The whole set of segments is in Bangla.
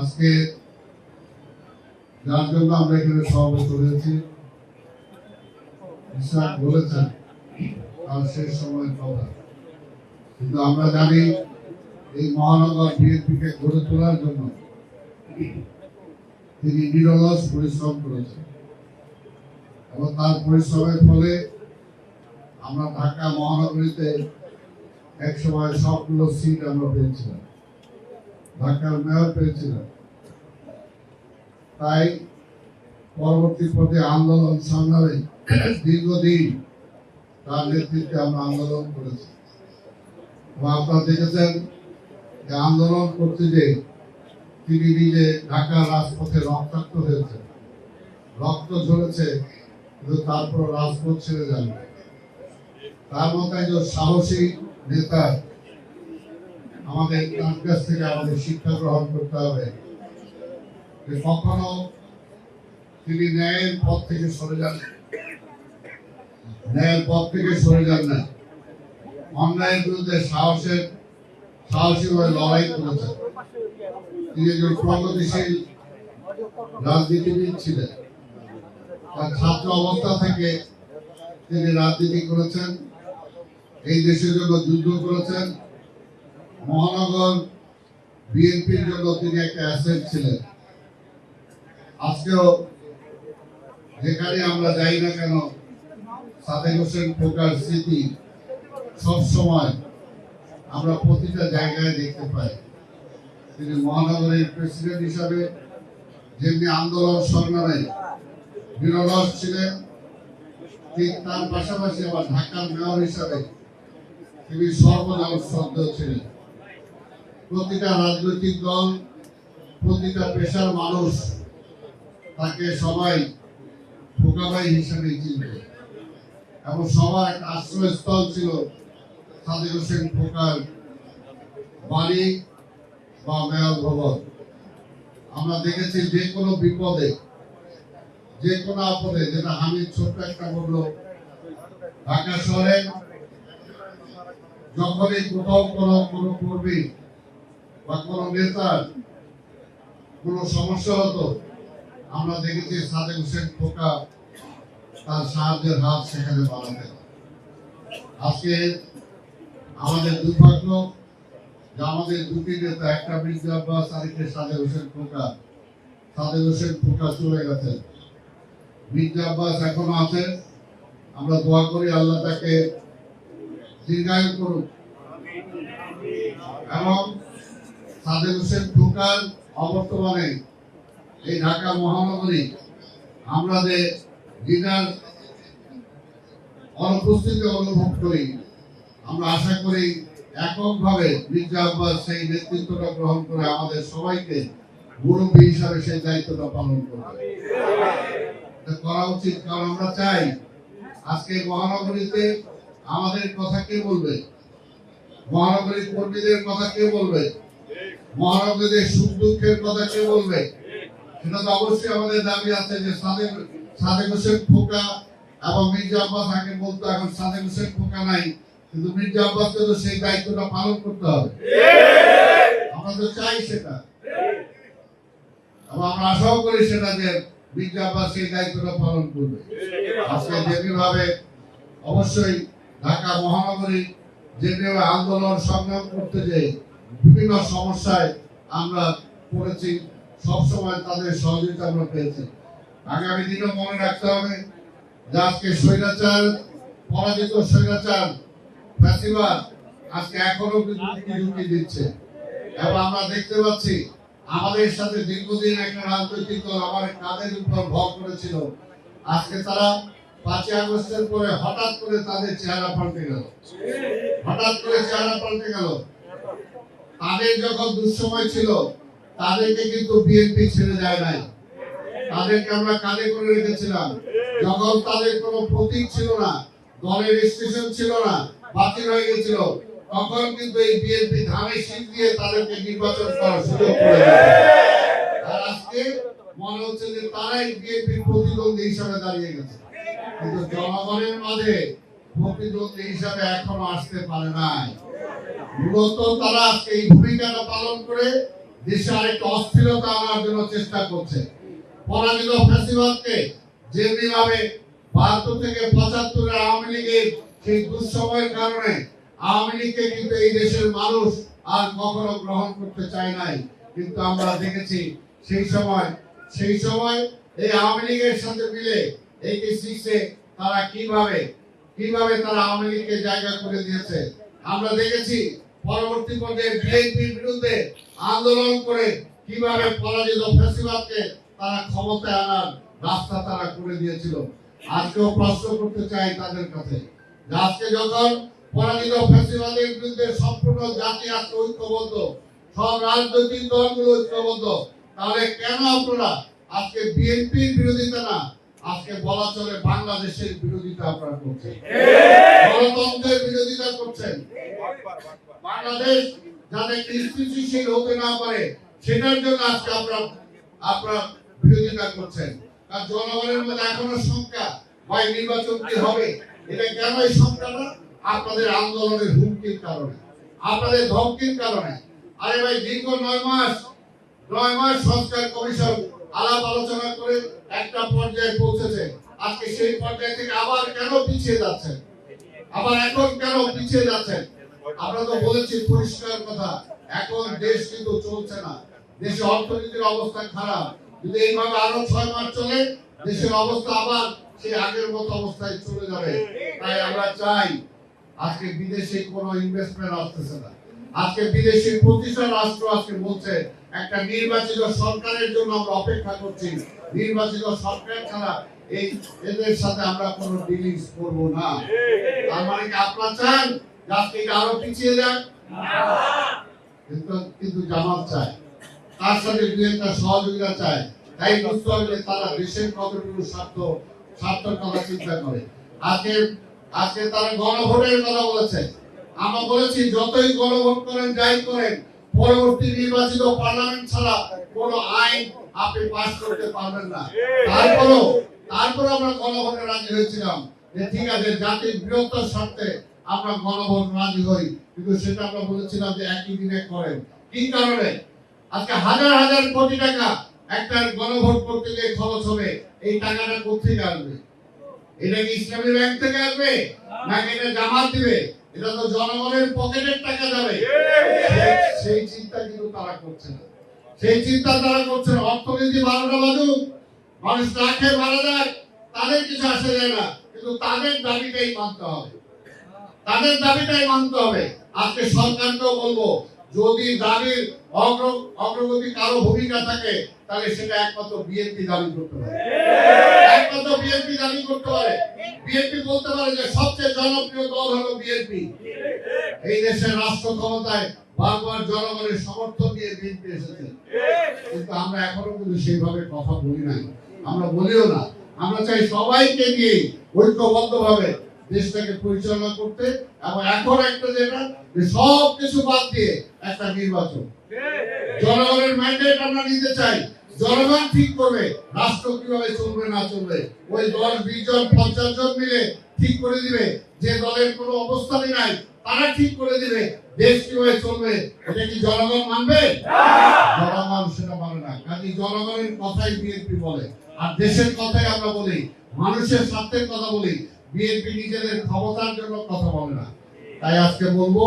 আজকে যার জন্য আমরা এখানে সমাবেত হয়েছি বলেছেন তার শেষ সময়ের কথা কিন্তু আমরা জানি এই মহানগর বিএনপিকে গড়ে তোলার জন্য তিনি নিরলস পরিশ্রম করেছেন। এবং তার পরিশ্রমের ফলে আমরা ঢাকা মহানগরীতে এক সময় সবগুলো সিট আমরা পেয়েছিলাম। ঢাকার মেয়র পেয়েছিলাম তাই পরবর্তী পথে আন্দোলন সংগ্রামে দীর্ঘদিন তার নেতৃত্বে আমরা আন্দোলন করেছি। আপনারা দেখেছেন যে আন্দোলন করতে যে তিনি নিজে ঢাকার রাজপথে রক্তাক্ত হয়েছে রক্ত ঝরেছে, কিন্তু তারপর রাজপথ ছেড়ে যান তার মতো একজন সাহসী নেতা আমাদের তার কাছ থেকে আমাদের শিক্ষা গ্রহণ করতে হবে। যে কখনো তিনি ন্যায়ের পথ থেকে সরে যান ন্যায়ের পথ থেকে সরে যান না। অন্যায়ের বিরুদ্ধে সাহসের সাহসীভাবে লড়াই করেছেন তিনি একজন প্রগতিশীল রাজনীতিবিদ ছিলেন। তার ছাত্র অবস্থা থেকে তিনি রাজনীতি করেছেন। এই দেশের জন্য যুদ্ধ করেছেন। মহানগর বিএনপির জন্য তিনি একটা অ্যাসেট ছিলেন। আজকেও যেখানে আমরা যাই না কেন, সাদেক হোসেন খোকার স্মৃতি সবসময় আমরা প্রতিটা জায়গায় দেখতে পাই। তিনি মহানগরের প্রেসিডেন্ট হিসাবে যেমনি আন্দোলন সংগ্রামে বিরলস ছিলেন, ঠিক তার পাশাপাশি আবার ঢাকার মেয়র হিসাবে তিনি সর্বজন শ্রদ্ধ ছিলেন। প্রতিটা রাজনৈতিক দল, প্রতিটা পেশার মানুষ তাকে সবাই ফোকাবাই হিসেবে চিনবে। এবং সবার আশ্রয়স্থল ছিল সাদিক হোসেন ফোকার বাড়ি বা মেয়র ভবন। আমরা দেখেছি যে কোনো বিপদে, যে কোনো আপদে, যেটা হামিদ ছোট্ট একটা বলল, ঢাকা শহরে যখনই কোথাও কোনো কোনো কর্মী বা কোনো নেতার কোনো সমস্যা হতো? আমরা দেখেছি সাদেক হোসেন খোকা তার সাহায্যের হাত সেখানে বাড়াতেন। আজকে আমাদের দুর্ভাগ্য যে আমাদের দুটি নেতা, একটা মির্জা আব্বাস সাদেক হোসেন খোকা। সাদেক হোসেন খোকা চলে গেছেন। মির্জা এখনও আছেন। আমরা দোয়া করি আল্লাহ তাকে দীর্ঘায়ু করুক। এবং সাদেক হোসেন খোকার অবর্তমানে এই ঢাকা মহানগরী আমরা যে লিডার অনুপস্থিতি অনুভব করি, আমরা আশা করি এককভাবে মির্জা আব্বাস সেই নেতৃত্বটা গ্রহণ করে আমাদের সবাইকে মুরব্বী হিসাবে সেই দায়িত্বটা পালন করবে। করা উচিত, কারণ আমরা চাই আজকে মহানগরীতে আমাদের কথা কে বলবে? মহানগরীর কর্মীদের কথা কে বলবে? মহানগরীদের সুখ দুঃখের কথা কে বলবে? সেটা তো অবশ্যই আমাদের দাবি আছে যে সাদেক সাদেক হোসেন ফোকা এবং মির্জা আব্বাস আগে বলতো, এখন সাদেক হোসেন ফোকা নাই। কিন্তু মির্জা আব্বাসকে তো সেই দায়িত্বটা পালন করতে হবে। আমরা তো চাই সেটা। এবং আমরা আশাও করি সেটা যে মির্জা আব্বাস সেই দায়িত্বটা পালন করবে। আজকে যেভাবে অবশ্যই ঢাকা মহানগরী যেভাবে আন্দোলন সংগ্রাম করতে যে বিভিন্ন সমস্যায় আমরা পড়েছি। সবসময় তাদের সহযোগিতা আমরা পেয়েছি। আগামী দিনও মনে রাখতে হবে যে আজকে স্বৈরাচার, পরাজিত স্বৈরাচার, ফ্যাসিবাদ আজকে এখনও কিন্তু দিচ্ছে। এবং আমরা দেখতে পাচ্ছি আমাদের সাথে দীর্ঘদিন একটা রাজনৈতিক দল আমার কাদের উপর ভর করেছিল। আজকে তারা পাঁচই আগস্টের পরে হঠাৎ করে তাদের চেহারা পাল্টে গেল। হঠাৎ করে চেহারা পাল্টে গেল। তাদের যখন দুঃসময় ছিল, তাদেরকে কিন্তু বিএনপি ছেড়ে যায় নাই। তাদেরকে আমরা কাঁধে করে রেখেছিলাম। যখন তাদের কোনো প্রতীক ছিল না, দলের স্টেশন ছিল না, বাতিল হয়ে গেছিল, তখন কিন্তু এই বিএনপি ধানের শীত দিয়ে তাদেরকে নির্বাচন করার সুযোগ করে আর আজকে মনে হচ্ছে যে তারাই বিএনপির প্রতিদ্বন্দ্বী হিসাবে দাঁড়িয়ে গেছে। কিন্তু জনগণের মাঝে প্রতিদ্বন্দ্বী হিসাবে এখনও আসতে পারে নাই। মূলত তারা এই ভূমিকাটা পালন করে দেশে আরেকটা অস্থিরতা আনার জন্য চেষ্টা করছে। পরাজিত ফ্যাসিবাদকে যেমনিভাবে বাহাত্তর থেকে পঁচাত্তরের আওয়ামী লীগের সেই দুঃসময়ের কারণে আওয়ামী লীগকে কিন্তু এই দেশের মানুষ আর কখনো গ্রহণ করতে চায় নাই। কিন্তু আমরা দেখেছি সেই সময় সেই সময় এই আওয়ামী লীগের সাথে মিলে এইটি সিক্সে তারা কীভাবে কীভাবে তারা আওয়ামী লীগকে জায়গা করে দিয়েছে, আমরা দেখেছি পরবর্তী পর্যায়ে বিএনপির বিরুদ্ধে আন্দোলন করে কীভাবে পরাজিত ফ্যাসিবাদকে তারা ক্ষমতায় আনার রাস্তা তারা করে দিয়েছিল। আজকেও প্রশ্ন করতে চাই তাদের কাছে। আজকে যখন পরাজিত ফ্যাসিবাদের বিরুদ্ধে সম্পূর্ণ জাতি আজকে ঐক্যবদ্ধ সব রাজনৈতিক দলগুলো ঐক্যবদ্ধ তাহলে কেন আপনারা আজকে বিএনপির বিরোধিতা না আজকে বলা চলে বাংলাদেশের বিরোধিতা আপনারা করছেন? গণতন্ত্রের বিরোধিতা করছেন? বাংলাদেশ যাতে হতে না পারে, সেটার জন্য আজকে আপনারা আপনারা বিরোধিতা করছেন। কারণ জনগণের মধ্যে এখনও ভাই, নির্বাচন কি হবে? এটা কেন এই আপনাদের আন্দোলনের হুমকির কারণে, আপনাদের ধমকির কারণে। আরে ভাই, দীর্ঘ নয় মাস নয় মাস সংস্কার কমিশন আলাপ আলোচনা করে একটা পর্যায়ে পৌঁছেছে। আজকে সেই পর্যায় থেকে আবার কেন পিছিয়ে যাচ্ছেন? আবার এখন কেন পিছিয়ে যাচ্ছেন? আমরা তো বলেছি পরিষ্কার কথা, এখন দেশ কিন্তু চলছে না। দেশের অর্থনীতির অবস্থা খারাপ। যদি এইভাবে আরও ছয় মাস চলে, দেশের অবস্থা আবার সেই আগের মতো অবস্থায় চলে যাবে। তাই আমরা চাই আজকে বিদেশে কোনো ইনভেস্টমেন্ট আসতেছে না। আজকে বিদেশি প্রতিষ্ঠান রাষ্ট্র আজকে বলছে, একটা নির্বাচিত সরকারের জন্য আমরা অপেক্ষা করছি। নির্বাচিত সরকার ছাড়া এই এদের সাথে আমরা কোনো ডিলিংস করব না। তার মানে কি আপনারা চান? এটা আরও পিছিয়ে যাক। কিন্তু জামাত চায়। তার সাথে দু একটা সহযোগিতা চায়। তাই বুঝতে হবে যে তারা দেশের কতটুকু স্বার্থ স্বার্থের কথা চিন্তা করে। আজকে আজকে তারা গণভোটের কথা বলেছে আমরা বলেছি, যতই গণভোট করেন, যাই করেন, পরবর্তী নির্বাচিত পার্লামেন্ট ছাড়া কোনো আইন আপনি পাস করতে পারবেন না। তারপরও তারপর আমরা গণভোটে রাজি হয়েছিলাম যে ঠিক আছে, জাতির বৃহত্তর স্বার্থে আমরা গণভোট রাজি হই, কিন্তু সেটা আমরা বলেছিলাম যে একই দিনে করেন। কি কারণে? আজকে হাজার হাজার কোটি টাকা একটা গণভোট করতে গিয়ে খরচ হবে, এই টাকাটা কোথেকে আসবে এটা কি ইসলামী ব্যাংক থেকে আসবে নাকি এটা জামাত দিবে? এটা তো জনগণের পকেটের টাকা যাবে। সেই- চিন্তা কিন্তু তারা করছে না। সেই চিন্তা তারা করছে না। অর্থনীতি বারোটা বাজুক, মানুষ না খেয়ে মারা যাক তাদের কিছু আসে যায় না, কিন্তু তাদের দাবিটাই মানতে হবে। তাদের দাবিটাই মানতে হবে। আজকে সরকারকেও বলব, যদি দাবির অগ্র- অগ্রগতি কারও ভূমিকা থাকে, তাহলে সেটা একমাত্র বিএনপি দাবি করতে পারে। একমাত্র বিএনপি দাবি করতে পারে। বিএনপি বলতে পারে যে সবচেয়ে জনপ্রিয় দল হলো বিএনপি। এই দেশের রাষ্ট্র ক্ষমতায় বারবার জনগণের সমর্থন দিয়ে বিএনপি এসেছে। কিন্তু আমরা এখনও কিন্তু সেইভাবে কথা বলি নাই। আমরা বলিও না। আমরা চাই সবাইকে নিয়ে ঐক্যবদ্ধভাবে দেশটাকে পরিচালনা করতে এবং এখন একটা যেটা সব কিছু বাদ দিয়ে একটা নির্বাচন। জনগণের ম্যান্ডেট আমরা নিতে চাই। জনগণ ঠিক করবে, রাষ্ট্র কীভাবে চলবে, না চলবে। ওই দশ, বিশ জন, পঞ্চাশ জন মিলে ঠিক করে দিবে। যে দলের কোনো অবস্থানই নাই, তারা ঠিক করে দিবে, দেশ কীভাবে চলবে, এটা কি জনগণ মানবে? জনগণ সেটা মানে না। কাজে জনগণের কথাই বিএনপি বলে। আর দেশের কথাই আমরা বলি, মানুষের স্বার্থের কথা বলি। বিএনপি নিজেদের ক্ষমতার জন্য কথা বলে না। তাই আজকে বলব,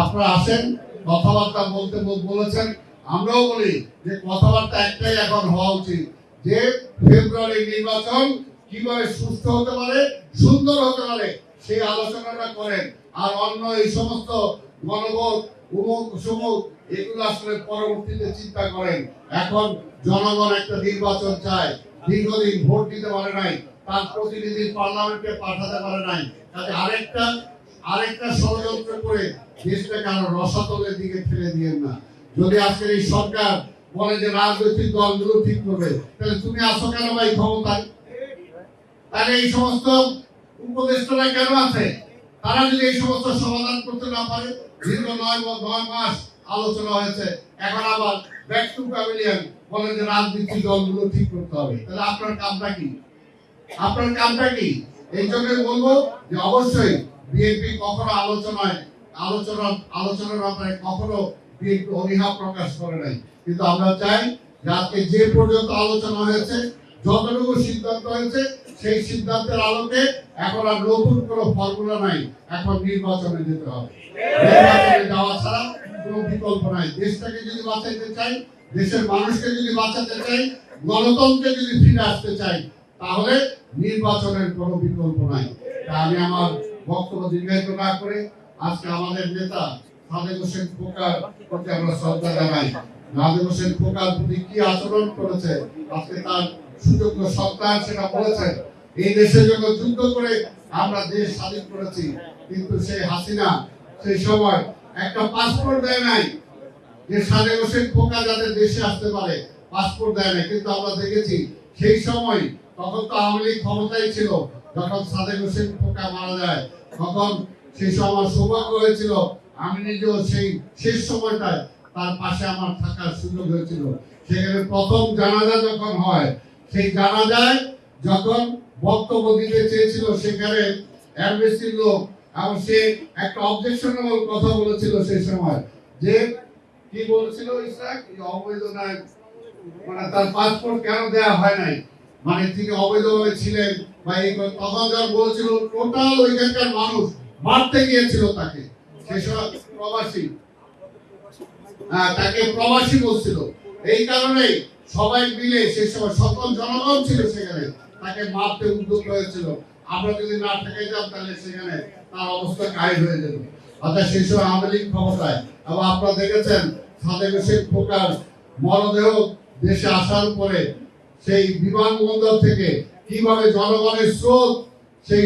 আপনারা আসেন, কথাবার্তা বলতে বলেছেন। আমরাও বলি যে কথাবার্তা একটাই এখন হওয়া উচিত, যে ফেব্রুয়ারি নির্বাচন কীভাবে সুস্থ হতে পারে, সুন্দর হতে পারে, সেই আলোচনাটা করেন। আর অন্য এই সমস্ত গণভোট, উমুক, সুমুক, এগুলো আসলে পরবর্তীতে চিন্তা করেন। এখন জনগণ একটা নির্বাচন চায়, দীর্ঘদিন ভোট দিতে পারে নাই তার প্রতিনিধি পার্লামেন্টে পাঠাতে পারে নাই। কাজে আরেকটা আরেকটা ষড়যন্ত্র করে দেশটাকে আরও রসাতলের দিকে ঠেলে দিয়েন না। যদি আজকের এই সরকার বলে যে রাজনৈতিক দলগুলো ঠিক করবে, তাহলে তুমি আসো কেন ভাই ক্ষমতায়? তাহলে এই সমস্ত উপদেষ্টারা কেন আছে? তারা যদি এই সমস্ত সমাধান করতে না পারে, দীর্ঘ নয় নয় মাস আলোচনা হয়েছে। এখন আবার ব্যাক টু প্যাভিলিয়ন বলেন যে রাজনীতি দলগুলো ঠিক করতে হবে। তাহলে আপনার কামটা কি? আপনার কামটা কি? এই জন্য বলব যে অবশ্যই বিএনপি কখনো আলোচনায়, আলোচনা, আলোচনার ব্যাপারে কখনো বিএনপি অনীহা প্রকাশ করে নাই। কিন্তু আমরা চাই যে আজকে যে পর্যন্ত আলোচনা হয়েছে, যতটুকু সিদ্ধান্ত হয়েছে, সেই সিদ্ধান্তের আলোকে এখন আর নতুন কোনো ফর্মুলা নাই, এখন নির্বাচনে যেতে হবে। নির্বাচনে যাওয়া ছাড়া কোনো বিকল্প নাই। দেশটাকে যদি বাঁচাইতে চাই, দেশের মানুষকে যদি বাঁচাতে চাই গণতন্ত্রে যদি ফিরে আসতে চাই, তাহলে নির্বাচনের কোনো বিকল্প নাই। তা আমি আমার বক্তব্য দীর্ঘায়িত না করে আজকে আমাদের নেতা সাদেক হোসেন প্রতি আমরা শ্রদ্ধা জানাই। হোসেন প্রতি কি আচরণ করেছে, আজকে তার সুযোগ্য সেটা বলেছেন। এই দেশের জন্য যুদ্ধ করে আমরা দেশ স্বাধীন করেছি, কিন্তু সেই হাসিনা সেই সময় একটা পাসপোর্ট দেয় নাই। যে সাদেক হোসেন খোকা যাতে দেশে আসতে পারে পাসপোর্ট দেয় না কিন্তু আমরা দেখেছি সেই সময় তখন তো আওয়ামী লীগ ক্ষমতায় ছিল, যখন সাদেক হোসেন খোকা মারা যায়, তখন সেই সময় সৌভাগ্য হয়েছিল, আমি নিজেও সেই শেষ সময়টায় তার পাশে আমার থাকার সুযোগ হয়েছিল। সেখানে প্রথম জানাজা যখন হয়, সেই জানাজায় যখন বক্তব্য দিতে চেয়েছিল, সেখানে এমবেসির লোক এবং সে একটা অবজেকশনেবল কথা বলেছিল সেই সময়, যে কি বলেছিল ইসরাক? অবৈধ নয় মানে তার পাসপোর্ট কেন দেয়া হয় নাই? মানে তিনি অবৈধভাবে ছিলেন বা এই তখন বলেছিল টোটাল ওইখানকার মানুষ মারতে গিয়েছিল তাকে। সময় প্রবাসী। হ্যাঁ, তাকে প্রবাসী বলছিল। এই কারণেই সবাই মিলে সে সময় সকল জনগণ ছিল সেখানে তাকে মারতে উদ্যোগ হয়েছিল। আমরা যদি না থেকে যেতাম তাহলে সেখানে তার অবস্থা কাহিল হয়ে যেত অর্থাৎ সেই সময় আওয়ামী লীগ ক্ষমতায়। এবং আপনারা দেখেছেন সাদেক হোসেন খোকার মরদেহ দেশে আসার পরে সেই বিমানবন্দর থেকে কীভাবে জনগণের স্রোত, সেই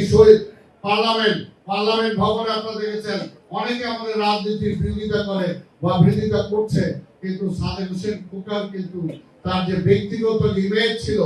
পার্লামেন্ট পার্লামেন্ট ভবনে আপনারা দেখেছেন, অনেকে আমাদের রাজনীতির বিরোধিতা করে বা বিরোধিতা করছে, কিন্তু সাদেক হোসেন খোকার কিন্তু তার যে ব্যক্তিগত ইমেজ ছিল,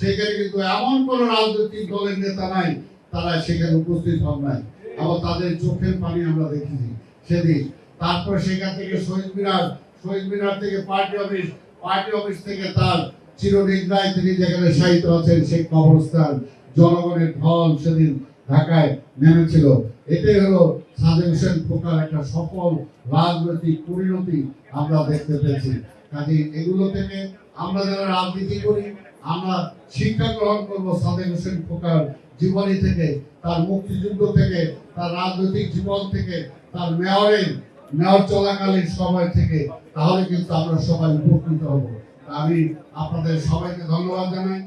সেখানে কিন্তু এমন কোন রাজনৈতিক দলের নেতা নাই, তারা সেখানে উপস্থিত হন নাই। আবার তাদের চোখের পানি আমরা দেখেছি। সেদিন, তারপর সেখান থেকে শহীদ মিনার শহীদ মিনার থেকে পার্টি অফিস পার্টি অফিস থেকে তার চিরনিদ্রায় তিনি যেখানে সাহিত্য আছেন, সেই কবরস্থান, জনগণের ঢল সেদিন ঢাকায় নেমেছিল। এটাই হলো সাদেক হোসেন খোকার একটা সফল রাজনৈতিক পরিণতি আমরা দেখতে পেয়েছি। কাজে এগুলো থেকে আমরা যারা রাজনীতি করি, আমরা শিক্ষা গ্রহণ করব সাদেক হোসেন খোকার জীবনী থেকে, তার মুক্তিযুদ্ধ থেকে, তার রাজনৈতিক জীবন থেকে, তার মেয়রের, মেয়র চলাকালীন সময় থেকে। তাহলে কিন্তু আমরা সবাই উপকৃত হব। আমি আপনাদের সবাইকে ধন্যবাদ জানাই।